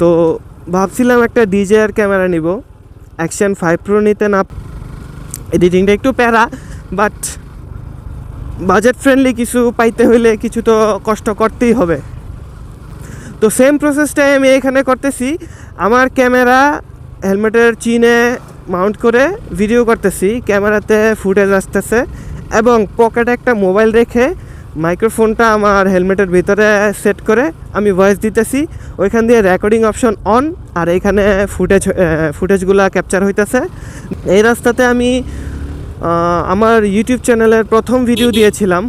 তো ভাবছিলাম একটা ডিজেআর ক্যামেরা নিব অ্যাকশন ফাইভ প্রো নিতে না এডিটিংটা একটু প্যারা বাট বাজেট ফ্রেন্ডলি কিছু পাইতে হইলে কিছু তো কষ্ট করতেই হবে। তো সেম প্রসেসটাই আমি এখানে করতেছি, আমার ক্যামেরা হেলমেটের চিনে মাউন্ট করে ভিডিও করতেছি, ক্যামেরাতে ফুটেজ আসতেছে, এবং পকেটে একটা মোবাইল রেখে মাইক্রোফোনটা আমার হেলমেটের ভিতরে সেট করে আমি ভয়েস দিতেছি। ওইখান দিয়ে রেকর্ডিং অপশন অন আর এইখানে ফুটেজ ফুটেজগুলো ক্যাপচার হইতেছে। এই রাস্তাতে আমি আমার ইউটিউব চ্যানেলের প্রথম ভিডিও দিয়েছিলাম।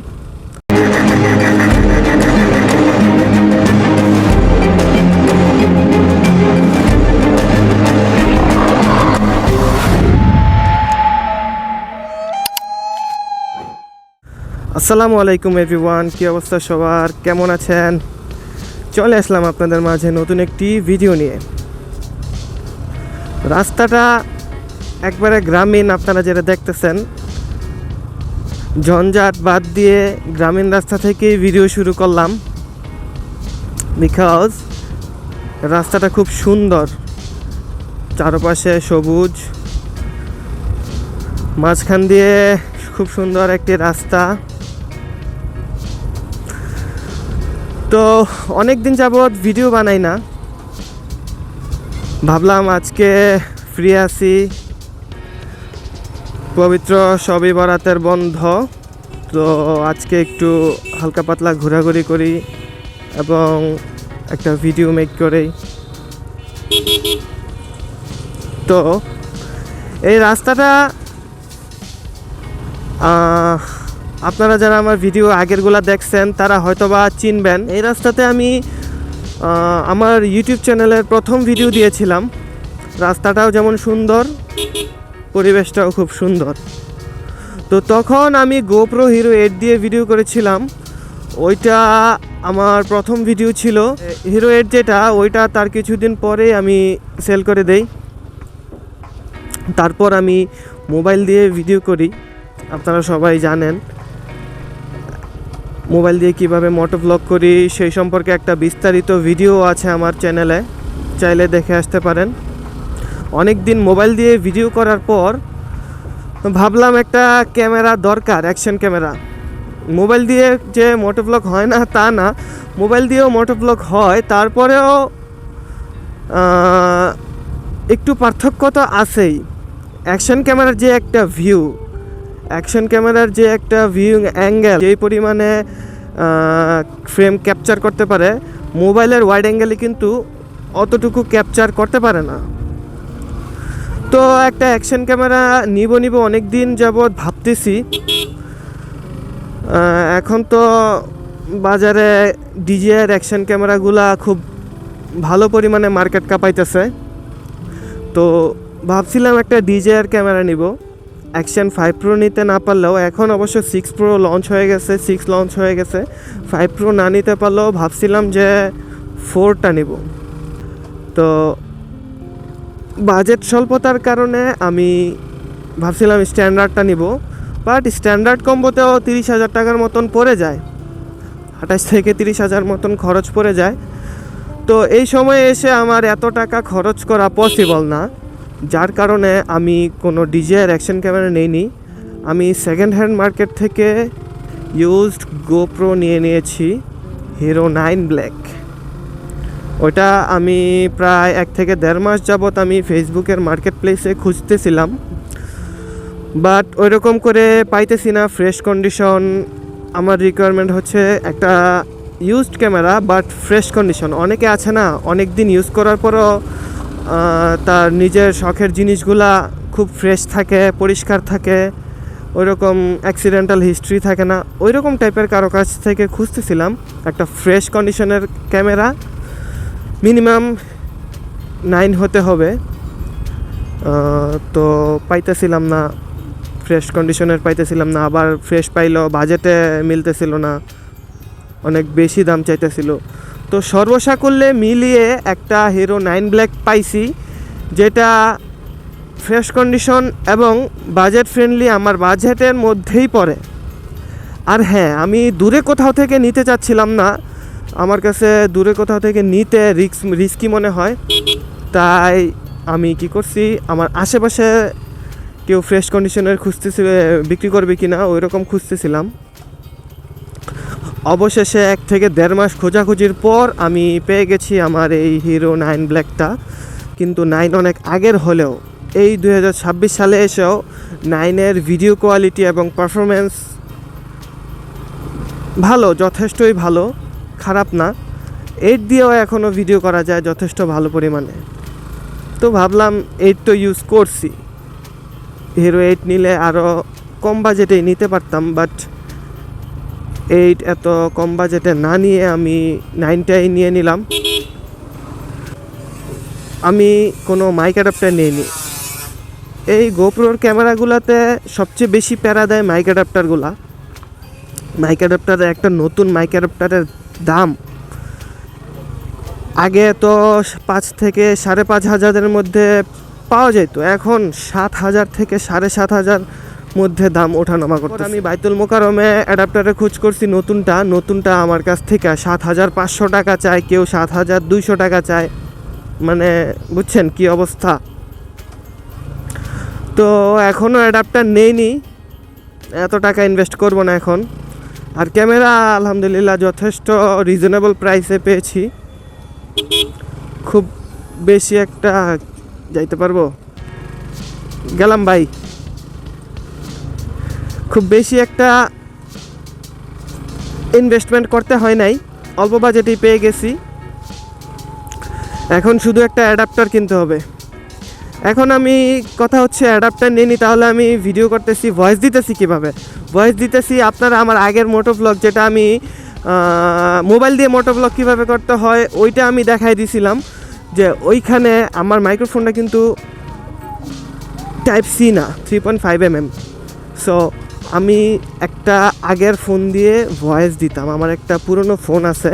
আসসালামু আলাইকুম এভরিওয়ান, কী অবস্থা সবার? কেমন আছেন? চলে আসলাম আপনাদের মাঝে নতুন একটি ভিডিও নিয়ে। রাস্তাটা একবারে গ্রামীণ, আপনারা যেটা দেখতেছেন, ঝঞ্ঝাট বাদ দিয়ে গ্রামীণ রাস্তা থেকেই ভিডিও শুরু করলাম। বিকজ রাস্তাটা খুব সুন্দর। চারপাশে সবুজ। মাঝখান দিয়ে খুব সুন্দর একটি রাস্তা। তো অনেক দিন যাবৎ ভিডিও বানাই না। ভাবলাম আজকে ফ্রি আছি। পবিত্র সবই বরাতের বন্ধ। তো আজকে একটু হালকা পাতলা ঘোরাঘুরি করি এবং একটা ভিডিও মেক করি। তো এই রাস্তাটা আপনারা যারা আমার ভিডিও আগেরগুলা দেখছেন, তারা হয়তোবা চিনবেন। এই রাস্তাতে আমি আমার ইউটিউব চ্যানেলের প্রথম ভিডিও দিয়েছিলাম। রাস্তাটাও যেমন সুন্দর, পরিবেশটাও খুব সুন্দর। তো তখন আমি গোপ্রো হিরো এইট দিয়ে ভিডিও করেছিলাম। ওইটা আমার প্রথম ভিডিও ছিল। হিরো এইট যেটা, ওইটা তার কিছুদিন পরে আমি সেল করে দেই। তারপর আমি মোবাইল দিয়ে ভিডিও করি। আপনারা সবাই জানেন। মোবাইল দিয়ে কীভাবে মোটো ব্লগ করি, সেই সম্পর্কে একটা বিস্তারিত ভিডিও আছে আমার চ্যানেলে চাইলে দেখে আসতে পারেন। অনেক দিন মোবাইল দিয়ে ভিডিও করার পর ভাবলাম একটা ক্যামেরা দরকার অ্যাকশন ক্যামেরা। মোবাইল দিয়ে যে মোটো ব্লগ হয় না, তা না। মোবাইল দিয়েও মোটো ব্লগ হয়, তারপরেও একটু পার্থক্য তো আছেই। অ্যাকশন ক্যামেরার যে একটা ভিউ অ্যাকশন ক্যামেরার যে একটা ভিউ অ্যাঙ্গেল, যেই পরিমাণে ফ্রেম ক্যাপচার করতে পারে, মোবাইলের ওয়াইড অ্যাঙ্গেলে কিন্তু অতটুকু ক্যাপচার করতে পারে না। তো একটা অ্যাকশন ক্যামেরা নিব নিব অনেক দিন যাবৎ ভাবতেছি। এখন তো বাজারে ডিজিআর অ্যাকশন ক্যামেরাগুলা খুব ভালো পরিমাণে মার্কেট কাঁপাইতেছে। তো ভাবছিলাম একটা ডিজিআর ক্যামেরা নিব। অ্যাকশন ফাইভ প্রো নিতে না পারলেও এখন অবশ্য সিক্স প্রো লঞ্চ হয়ে গেছে সিক্স লঞ্চ হয়ে গেছে। ফাইভ প্রো না নিতে পারলেও ভাবছিলাম যে ফোরটা নিব। তো বাজেট স্বল্পতার কারণে আমি ভাবছিলাম স্ট্যান্ডার্ডটা নিব বাট স্ট্যান্ডার্ড কম্বোতেও তিরিশ হাজার টাকার মতন পড়ে যায়। আঠাশ থেকে তিরিশ হাজার মতন খরচ পড়ে যায়। তো এই সময়ে এসে আমার এত টাকা খরচ করা পসিবল না। যার কারণে আমি কোনো ডিজিআর অ্যাকশন ক্যামেরা নেইনি। আমি সেকেন্ড হ্যান্ড মার্কেট থেকে ইউজড গোপ্রো নিয়ে নিয়েছি হিরো নাইন ব্ল্যাক ওটা আমি প্রায় এক থেকে দেড় মাস যাবৎ আমি ফেসবুকের মার্কেট প্লেসে খুঁজতেছিলাম। বাট ওই রকম করে পাইতেছি না ফ্রেশ কন্ডিশন আমার রিকোয়ারমেন্ট হচ্ছে একটা used camera but fresh condition অনেকে আছে না অনেক দিন ইউজ করার পরও তার নিজের শখের জিনিসগুলা খুব ফ্রেশ থাকে, পরিষ্কার থাকে ওই রকম অ্যাক্সিডেন্টাল হিস্ট্রি থাকে না। ওই রকম টাইপের কারও কাছ থেকে খুঁজতেছিলাম একটা ফ্রেশ কন্ডিশনের ক্যামেরা মিনিমাম নাইন হতে হবে। তো পাইতেছিলাম না ফ্রেশ কন্ডিশনের পাইতেছিলাম না, আবার ফ্রেশ পাইলেও বাজেটে মিলতেছিল না, অনেক বেশি দাম চাইতেছিল। তো সর্বসাকুল্যে মিলিয়ে একটা হিরো নাইন ব্ল্যাক পাইছি, যেটা ফ্রেশ কন্ডিশন এবং বাজেট ফ্রেন্ডলি আমার বাজেটের মধ্যেই পড়ে। আর হ্যাঁ আমি দূরে কোথাও থেকে নিতে চাচ্ছিলাম না। আমার কাছে দূরে কোথাও থেকে নিতে রিক্স রিস্কি মনে হয়। তাই আমি কি করছি, আমার আশেপাশে কেউ ফ্রেশ কন্ডিশনের খুঁজতেছি, বিক্রি করবে কি না ওই রকম খুঁজতেছিলাম। অবশেষে এক থেকে দেড় মাস খোঁজাখুঁজির পর আমি পেয়ে গেছি আমার এই হিরো নাইন ব্ল্যাকটা কিন্তু নাইন অনেক আগের হলেও, এই দু হাজার ছাব্বিশ সালে এসেও নাইনের ভিডিও কোয়ালিটি এবং পারফরমেন্স ভালো, যথেষ্টই ভালো, খারাপ না। এইট দিয়েও এখনও ভিডিও করা যায় যথেষ্ট ভালো পরিমাণে। তো ভাবলাম এইট তো ইউজ করছি। হিরো এইট নিলে আরও কম বাজেটেই নিতে পারতাম বাট এইট এত কম বাজেটে না নিয়ে আমি নাইনটাই নিয়ে নিলাম। আমি কোনো মাইক অ্যাডাপ্টার নিইনি। এই গোপ্রোর ক্যামেরাগুলোতে সবচেয়ে বেশি প্যারা দেয় মাইক অ্যাডাপ্টারগুলা মাইক অ্যাডাপ্টারের একটা নতুন মাইক অ্যাডাপ্টারের দাম। আগে তো পাঁচ থেকে সাড়ে পাঁচ হাজারের মধ্যে পাওয়া যেত, এখন সাত হাজার থেকে সাড়ে সাত হাজার মধ্যে দাম ওঠানামা করতে আমি বাইতুল মোকারমে অ্যাডাপ্টারে খোঁজ করছি নতুনটা। নতুনটা আমার কাছ থেকে সাত হাজার পাঁচশো টাকা চায় কেউ সাত হাজার দুইশো টাকা চায়। মানে বুঝছেন কি অবস্থা? তো এখনও অ্যাডাপ্টার নেইনি। এত টাকা ইনভেস্ট করব না এখন। আর ক্যামেরা আলহামদুলিল্লাহ যথেষ্ট রিজনেবল প্রাইসে পেয়েছি। খুব বেশি একটা যাইতে পারব? গেলাম ভাই। খুব বেশি একটা ইনভেস্টমেন্ট করতে হয় নাই। অল্প বাজেটেই পেয়ে গেছি। এখন শুধু একটা অ্যাডাপ্টার কিনতে হবে। এখন আমি কথা হচ্ছে অ্যাডাপ্টার নিয়ে নিই তাহলে আমি ভিডিও করতেছি ভয়েস দিতেছি কীভাবে? ভয়েস দিতেছি, আপনারা আমার আগের মোটো ব্লগ যেটা আমি মোবাইল দিয়ে মোটো ব্লগ কীভাবে করতে হয়, ওইটা আমি দেখাই দিছিলাম যে ওইখানে আমার মাইক্রোফোনটা কিন্তু টাইপ সি না three point five M M so আমি একটা আগের ফোন দিয়ে ভয়েস দিতাম। আমার একটা পুরনো ফোন আছে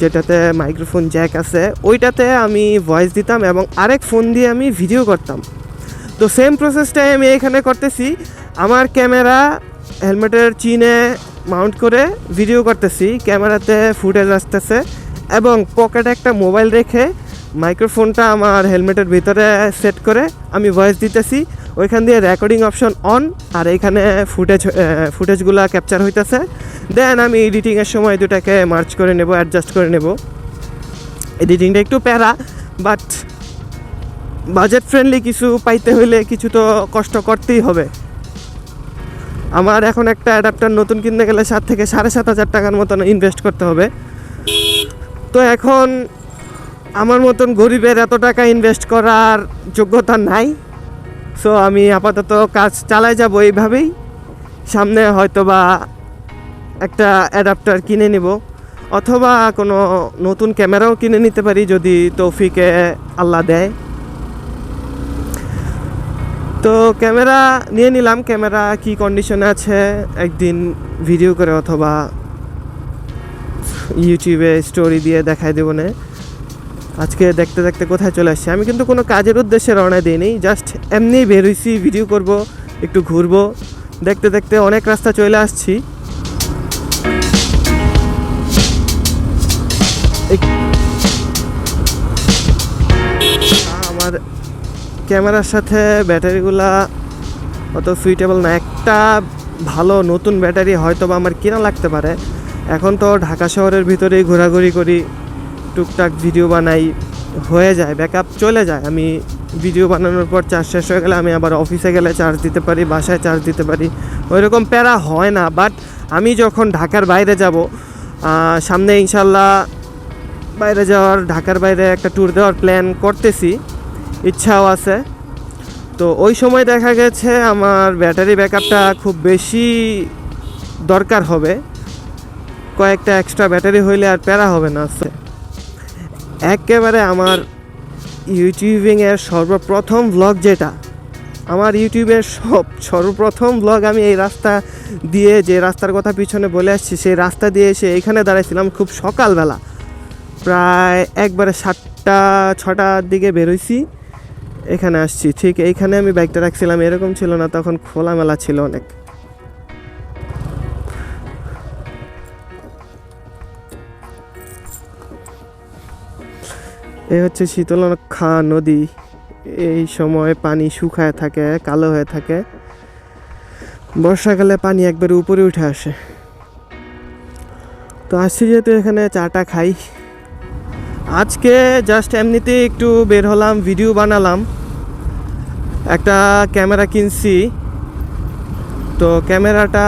যেটাতে মাইক্রোফোন জ্যাক আছে। ওইটাতে আমি ভয়েস দিতাম এবং আরেক ফোন দিয়ে আমি ভিডিও করতাম। তো সেম প্রসেসটাই আমি এখানে করতেছি। আমার ক্যামেরা হেলমেটের চিনে মাউন্ট করে ভিডিও করতেছি। ক্যামেরাতে ফুটেজ আসতেছে এবং পকেটে একটা মোবাইল রেখে মাইক্রোফোনটা আমার হেলমেটের ভিতরে সেট করে আমি ভয়েস দিতেছি। ওইখান দিয়ে রেকর্ডিং অপশন অন আর এইখানে ফুটেজ ফুটেজগুলো ক্যাপচার হইতেছে। দেন আমি এডিটিংয়ের সময় দুটাকে মার্চ করে নেব অ্যাডজাস্ট করে নেব। এডিটিংটা একটু প্যারা বাট বাজেট ফ্রেন্ডলি কিছু পাইতে হইলে কিছু তো কষ্ট করতেই হবে। আমার এখন একটা অ্যাডাপ্টার নতুন কিনতে গেলে সাত থেকে সাড়ে সাত হাজার টাকার মতন ইনভেস্ট করতে হবে। তো এখন আমার মতন গরিবের এত টাকা ইনভেস্ট করার যোগ্যতা নাই। সো আমি আপাতত কাজ চালাই যাব এইভাবেই। সামনে হয়তো বা একটা অ্যাডাপ্টার কিনে নিব, অথবা কোনো নতুন ক্যামেরাও কিনে নিতে পারি যদি তৌফিকে আল্লাহ দেয়। তো ক্যামেরা নিয়ে নিলাম ক্যামেরা কি কন্ডিশনে আছে একদিন ভিডিও করে অথবা ইউটিউবে স্টোরি দিয়ে দেখাই দেবো না। আজকে দেখতে দেখতে কোথায় চলে আসছি? আমি কিন্তু কোনো কাজের উদ্দেশ্যে রওনা দিইনি জাস্ট এমনি বেরোইছি ভিডিও করব, একটু ঘুরবো। দেখতে দেখতে অনেক রাস্তা চলে আসছি। আমার ক্যামেরার সাথে ব্যাটারিগুলা অত সুইটেবল না। একটা ভালো নতুন ব্যাটারি হয়তো বা আমার কেনা লাগতে পারে। এখন তো ঢাকা শহরের ভিতরেই ঘোরাঘুরি করি। টুকটাক ভিডিও বানাই, হয়ে যায় ব্যাকআপ চলে যায়। আমি ভিডিও বানানোর পর চার্জ শেষ হয়ে গেলে আমি আবার অফিসে গেলে চার্জ দিতে পারি, বাসায় চার্জ দিতে পারি। ওই রকম প্যারা হয় না বাট আমি যখন ঢাকার বাইরে যাব সামনে ইনশাল্লাহ বাইরে যাওয়ার, ঢাকার বাইরে একটা ট্যুর দেওয়ার প্ল্যান করতেছি, ইচ্ছাও আছে। তো ওই সময় দেখা গেছে আমার ব্যাটারি ব্যাকআপটা খুব বেশি দরকার হবে। কয়েকটা এক্সট্রা ব্যাটারি হইলে আর প্যারা হবে না একেবারে আমার ইউটিউবিংয়ের সর্বপ্রথম ব্লগ যেটা। আমার ইউটিউবের সব সর্বপ্রথম ব্লগ আমি এই রাস্তা দিয়ে যে রাস্তার কথা পিছনে বলে আসছি, সেই রাস্তা দিয়ে এসে এখানে দাঁড়াইছিলাম খুব সকালবেলা। প্রায় একবারে সাতটা, ছটার দিকে বেরোইছি। এখানে আসছি। ঠিক এইখানে আমি বাইকটা রাখছিলাম, এরকম ছিল না, তখন খোলামেলা ছিল অনেক। এ হচ্ছে শীতলক্ষা নদী। এই সময় পানি শুকায় থাকে, কালো হয়ে থাকে। বর্ষাকালে পানি একবারে উপরে উঠে আসে। তো আসছি যেহেতু এখানে চাটা খাই, আজকে জাস্ট এমনিতেই একটু বের হলাম ভিডিও বানালাম। একটা ক্যামেরা কিনছি। তো ক্যামেরাটা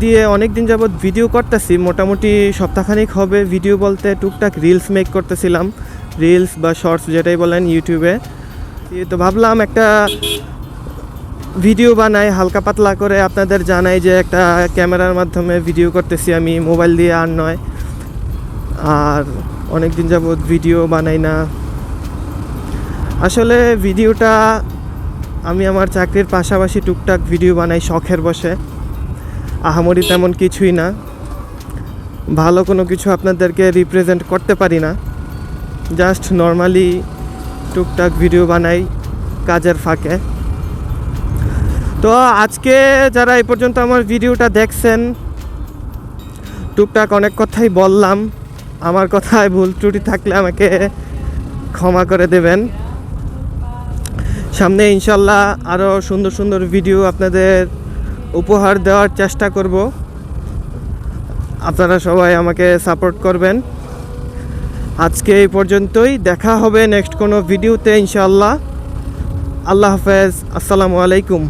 দিয়ে অনেক দিন যাবৎ ভিডিও করতেছি, মোটামুটি সপ্তাহখানিক হবে ভিডিও বলতে, টুকটাক রিলস মেক করতেছিলাম। রিলস বা শর্টস যেটাই বলেন ইউটিউবে তো ভাবলাম একটা ভিডিও বানাই, হালকা পাতলা করে আপনাদের জানাই যে একটা ক্যামেরার মাধ্যমে ভিডিও করতেছি আমি মোবাইল দিয়ে আর নয়। আর অনেক দিন যাবৎ ভিডিও বানাই না। আসলে ভিডিওটা আমি আমার চাকরির পাশাপাশি টুকটাক ভিডিও বানাই শখের বসে। আহামরি তেমন কিছুই না। ভালো কোনো কিছু আপনাদেরকে রিপ্রেজেন্ট করতে পারি না। জাস্ট নর্মালি টুকটাক ভিডিও বানাই কাজের ফাঁকে। তো আজকে যারা এই পর্যন্ত আমার ভিডিওটা দেখছেন, টুকটাক অনেক কথাই বললাম। আমার কথায় ভুল ত্রুটি থাকলে আমাকে ক্ষমা করে দেবেন। সামনে ইনশাল্লাহ আরও সুন্দর সুন্দর ভিডিও আপনাদের উপহার দেওয়ার চেষ্টা করব। আপনারা সবাই আমাকে সাপোর্ট করবেন। আজকে এই পর্যন্তই। দেখা হবে নেক্সট কোনো ভিডিওতে ইনশাল্লাহ আল্লাহ হাফেজ। আসসালামু আলাইকুম।